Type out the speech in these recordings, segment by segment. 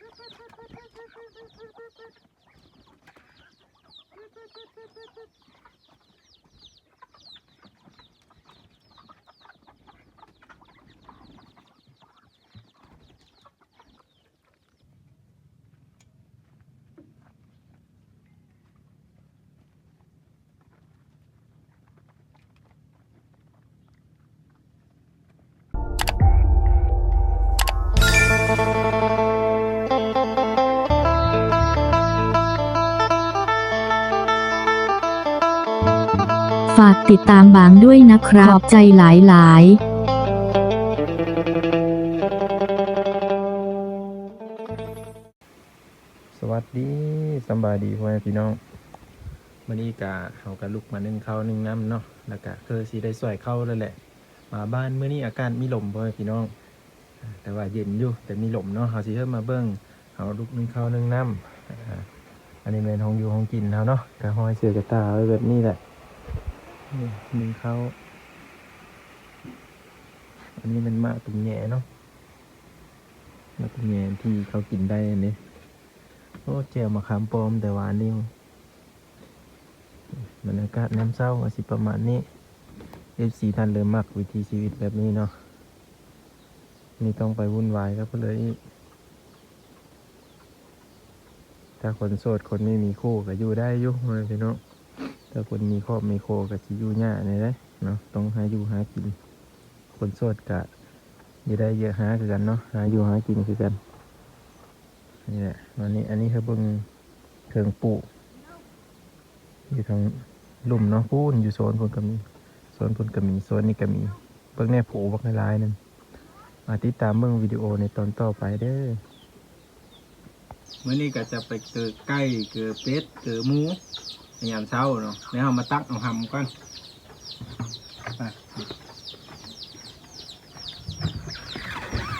ฝาก ติดตามบางด้วยนะครับขอบใจหลายๆสวัสดีสบายดีพ่อแม่พี่น้องวันนี้กะเขากะลุกมานึ่งข้าวนึ่งน้ำเนาะแล้วก็คือสีได้สวยเข้าแล้วแหละ มาบ้านเมื่อนี้อากาศมีลมพ่อแม่พี่น้อง แต่ว่าเย็นอยู่แต่มีลมเนาะเขาสิเพิ่มมาเบิ้งเขาลุกนึ่งข้าวนึ่งน้ำอันนี้เป็นห้องอยู่ห้องกินเขาเนาะกะห้อยเสือกระตาไว้แบบนี้แหละ นี่นึ่งข้าอันนี้มันมาตุ่มแหน่เนาะมาตุ่มแหน่ที่เขากินได้อันนี้โอ้เจียวมะขามปลอมแต่หวานนิ่วบรรยากาศน้ำเศร้าสิประมาณนี้เอฟซีท่านเริ่มมักวิถีชีวิตแบบนี้เนาะนี่ต้องไปวุ่นวายครับเพื่อนเลย ถ้าคนโสดคนไม่มีคู่ก็อยู่ได้ยู่เลยพี่น้อง ถ้าคนมีครอบมีโคก็สิอยู่ยากเลยนะเนาะต้องหาอยู่หากิน คนโสดก็อยู่ได้เยอะหาคือกันเนาะหาอยู่หากินคือกันนี่แหละวันนี้อันนี้คือเบิ่งเทิงปลูกอยู่ทางลุ่มเนาะพูนอยู่โซนพนกมีโซนพนกมีโซนนี้ก็มีเบิ่งแน่ผูบักหลายนั่นมาติดตามเบิ่งวิดีโอในตอนต่อไปเด้อเมื่อนี้ก็จะไปเกิดไก่เกิดเป็ดเกิดหมู ยามเช้าเนาะแล้วเอามาตักเอาหำก่อนไป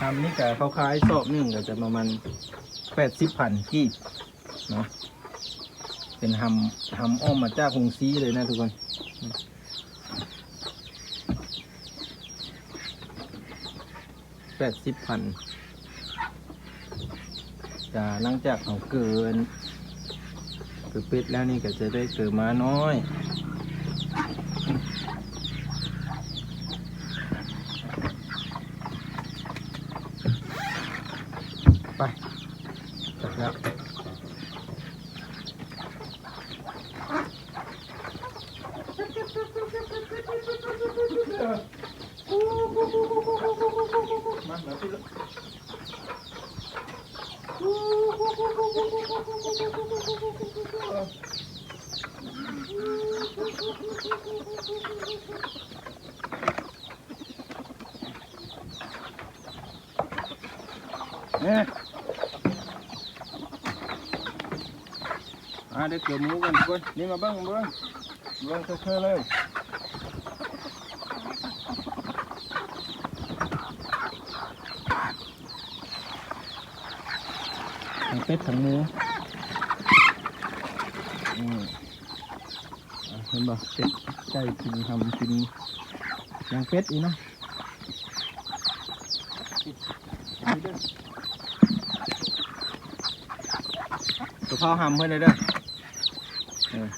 หำนี่ก็เขาขายสอบหนึ่งก็จะประมาณแปดสิบพันกีบเนาะเป็นหำหำอ้อมมาจากหงซีเลยนะทุกคนแปดสิบพันจะหลังจากเขาเกิน เกิดเป็ดแล้วนี่ก็จะได้เกิดมาน้อยไปจับแล้วมามาพี่ลูกเนี่ยอ่าเด็กเกี่ยวหมูกั นทุกคนนี่มาเบ้างมาเบ้างมาเบ้างเท่ๆเลยทั้งเป็ดทั้งหมูอืมอะ เห็นบ่เป็ดไก่กินทำกินยางเป็ดอีกเนาะเอาไปเด้อตัวพ่อหำเพื่อนเลยเด้อเออ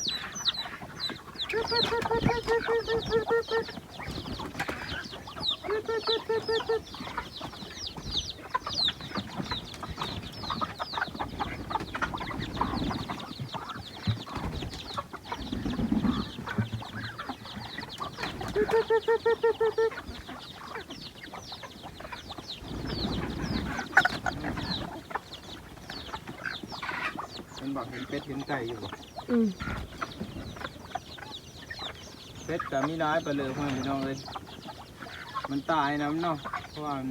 นบอกเห็นเป็ดเห็นไก่อยู่บ่อืมเป็ดกับมีร้ายไปเลยพ่อพี่น้องเลยมันตายนะมันเนาะเพราะว่ามัน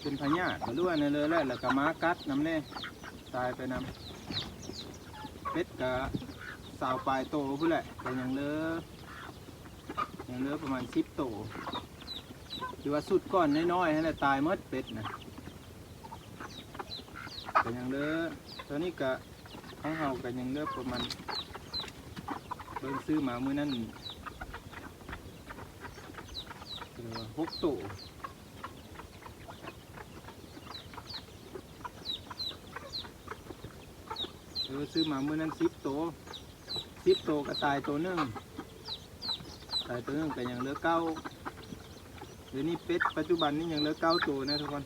เป็นพญาติมาล้วนนเลยแหละแล้วก็ม้ากัดน้ำแน่ตายไปน้ำเป็ดกับสาวปลายโตพู่นแหละแต่ยังเหลือยังเหลือประมาณสิบโตคือว่าสุดก้อนน้อยๆนั่นแหละตายหมดเป็ดนะ กันยังเลือตอนนี้กะข้างเฮากันยังเลือประมาณเบิ่งซื้อมามื้อนั้นหกตัวเออซื้อมามื่อนั้นสิบตัวสิบตัวก็ตายตัวหนึ่งตายตัวหนึ่งกันยังเหลือเก้าเดี๋ยวนี้เป็ดปัจจุบันนี้ยังเหลือเก้าตัวนะทุกคน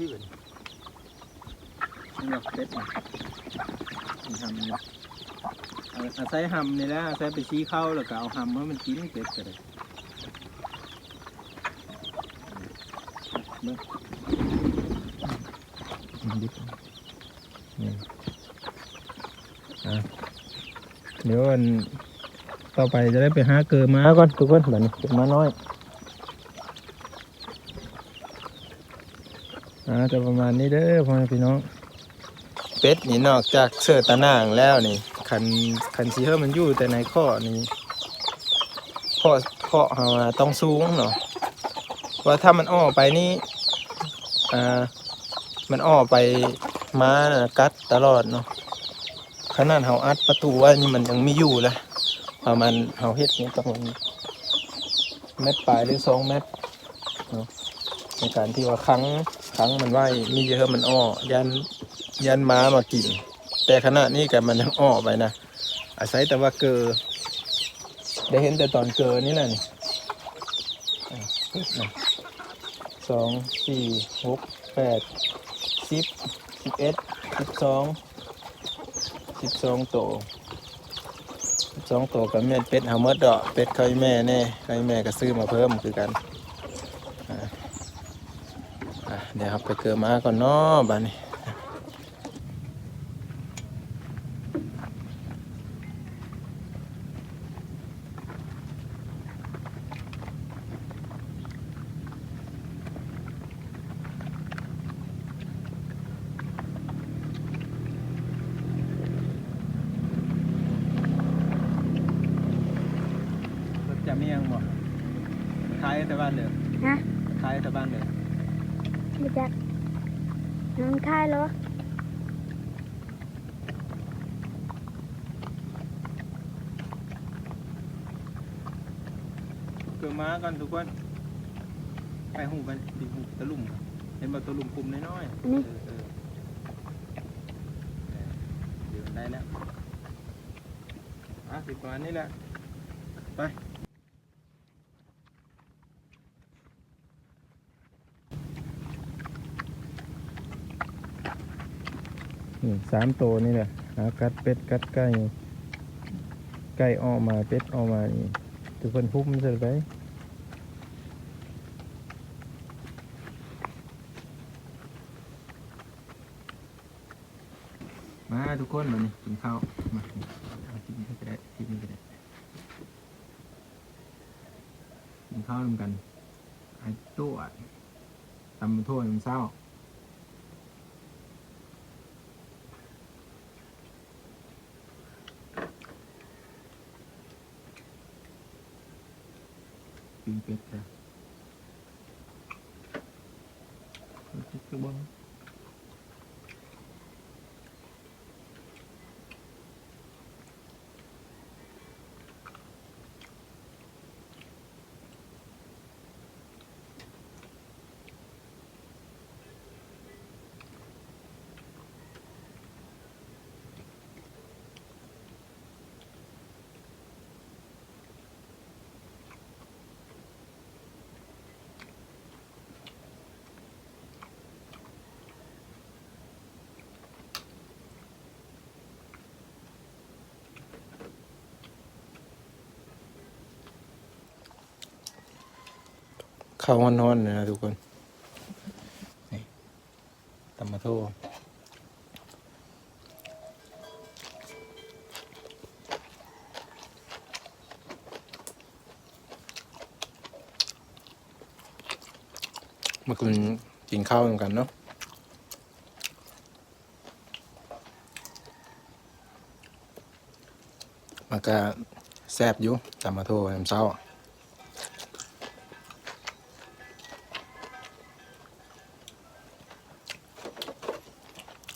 พี่เป็นนี่หรอกเป็ดอะนี่ทำนี่เอาอาศัยหำนี่แหละอาศัยไปชี้เข้าแล้วก็เอาหำให้มันกินเป็ดก็ได้เบิ่งมันดิบนี่อะเดี๋ยวอันต่อไปจะได้ไปหาเกลือมาก่อนทุกคนแบบนี้เกลือมาน้อย อ่าจะประมาณนี้เด้อพ่อแม่พี่น้อง เป็ดนี่นอกจากเสื้อตะนางแล้วนี่คันคันซีเฮอมันอยู่แต่ในข้อนี่ข้อข้อเฮาอะต้องสูงเนาะว่าถ้ามันอ้อไปนี่อ่ามันอ้อไปม้านะกัดตลอดเนาะขนาดเฮาอัดประตูไว้นี่มันยังไม่อยู่เลยประมาณเฮาเฮ็ดนี่ต้องเม็ดปลายหรือสองเม็ดในการที่ว่าครั้ง ครั้งมันไหวมีเยอะมันอ้อยันยันม้ามากิน แต่ขณะนี้กับมันยังอ้อไปนะอาศัยแต่ว่าเกอได้เห็นแต่ตอนเกอนี่แหละนี่สองสี่หกแปดสิบสิบเอ็ดสิบสองสิบสองโตสิบสองโตกับแม่เป็ดฮามดดอกเป็ดเขาให้แม่แน่เขาให้แม่ก็ซื้อมาเพิ่มคือกัน อะเดี๋ยวครับไปเกลือมาก่อนเนาะบ้านนี้รถจะมียังบ่ขายแต่บ้านเด้อฮะขายแต่บ้านเด้อ ไม่จักน้องค่ายเหรอเกลือมาก่อนทุกคนไปหูกันดิหูตะลุ่มเห็นบ่ตะลุ่มปุ่มน้อยๆอันนี้เออเออเออเดี๋ยวได้แล้วอะสิประมาณนี้แหละ นี่สามตัวนี่แหละหากัดเป็ดกัดไก่ไก่ออกมาเป็ดออกมานี่ทุกคนพุ่มเสร็จไปมาทุกคนมานี่กินข้าวมาเอากินก็ได้กินนี่ก็ได้กินข้าวนำกันไอ้ตัวตำมันโทษมันเศร้า ปิ้งเป็ด ข้าวฮ้อนๆนะทุกคนนี่ตำมาโทมื่อคืนกินข้าวกันเนาะมันก็แซบอยู่ตำมาโทน้ำเศร้า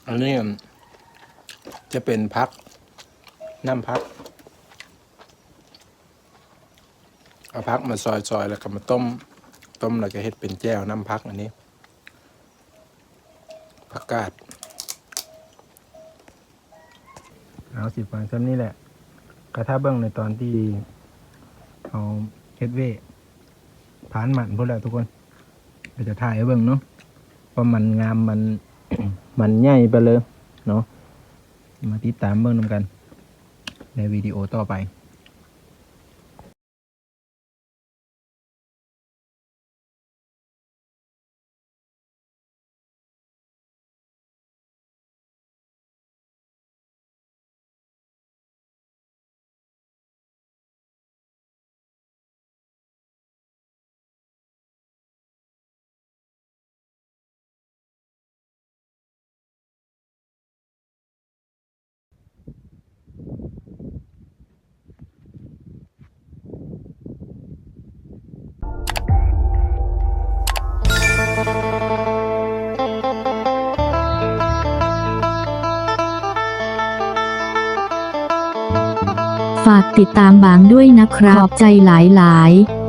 อันนี้จะเป็นพักน้ำพัก เอาพักมาซอยๆแล้วก็มาต้ม ต้มแล้วก็เฮ็ดเป็นแจ่วน้ำพักอันนี้ผักกาดเอาสิฟังซ้ำนี่แหละ กระทาเบิ้งในตอนที่เอาเฮ็ดเว่ผ่านหมันพวกแล้วทุกคนเดี๋ยวจะถ่ายเบิ้งเนาะว่ามันงามมัน มันใหญ่ไปเลยเนาะมาติดตามเบิ่งนำกันในวิดีโอต่อไป ติดตามบางด้วยนะครับ ขอบใจหลายๆ